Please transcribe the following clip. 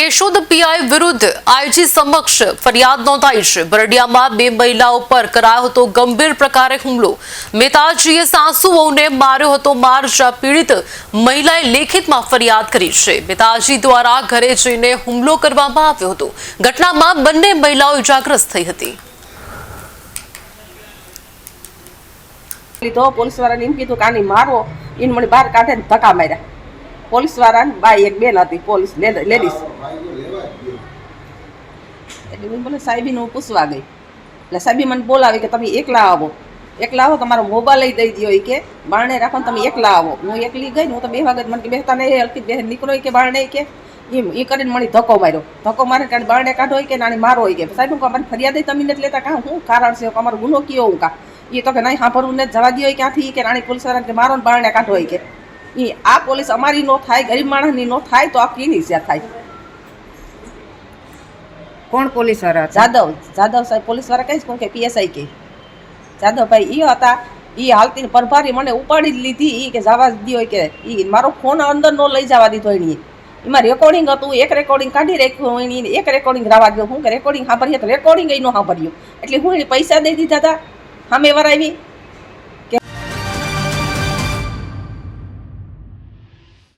Keshod PI વિરુદ્ધ IG સમક્ષ ફરિયાદ નોંધાઈ છે. બરડિયામાં બે મહિલાઓ પર કરાયો હતો ગંભીર પ્રકારે હુમલો. મેતાજીએ સાસુઓને માર્યો હતો માર જ્યાં પીડિત. મહિલાએ લેખિતમાં ફરિયાદ કરી છે. મેતાજી દ્વારા ઘરે જઈને હુમલો કરવામાં આવ્યો હતો. ઘટનામાં બંને મહિલાઓ ઇજાગ્રસ્ત થઈ હતી. લીધો પોલીસ વાળાને એમ કીધું કે આની મારો. એને મને બહાર કાઢે ધક્કા માર્યા. પોલીસ વાળાને બાઈ એક બેન હતી, પોલીસ લેડીઝ. એટલે હું બોલે સાહેબીને હું પૂછવા ગઈ. એટલે સાહેબી મને બોલાવી કે, તમે એકલા આવો. એકલા આવો, તમારો મોબાઈલ દઈ દો કે, બારણે રાખો તમે એકલા આવો. હું એકલી ગઈ ને હું તો બે વાગે મને બેહતા નહીં હલકી બે નીકળો કે, બારણે કે. એમ એ કરીને મને ધક્કો માર્યો. ધક્કો મારે કારણ બારણે કાઢો હોય કે નાની મારો હોય કે. સાહેબ, હું અમારી ફરિયાદ તમે નથી લેતા કાં? હું કારણ છે? અમારો ગુનો કયો હું કા? એ તો કે, નહીં સાંભળવું ને જવા દો ક્યાંથી? ઈ કે, રાણી પોલીસવાળા કે, મારો બારણે કાઢો હોય કે. ઈ આ પોલીસ અમારી નો થાય ગરીબ માણસની નો થાય તો આ કીની છે થાય? કોણ પોલીસવાળા જાદવ જાદવ સાહેબ પોલીસવાળા કહીશ કોણ કે પીએસઆઈ કે. જાદવભાઈ એ હતા એ હાલતી પરભારી મને ઉપાડી જ લીધી એ કે જવા દ્યો કે એ મારો ફોન અંદર નો લઈ જવા દીધો એની એમાં રેકોર્ડિંગ હતું એક રેકોર્ડિંગ કાઢી રાખ્યું એની એક રેકોર્ડિંગ રાવા ગયો હું કે રેકોર્ડિંગ સાંભળીએ તો રેકોર્ડિંગ એ નો સાંભળ્યું. એટલે હું એને પૈસા દઈ દીધા હતા સામે વરાવી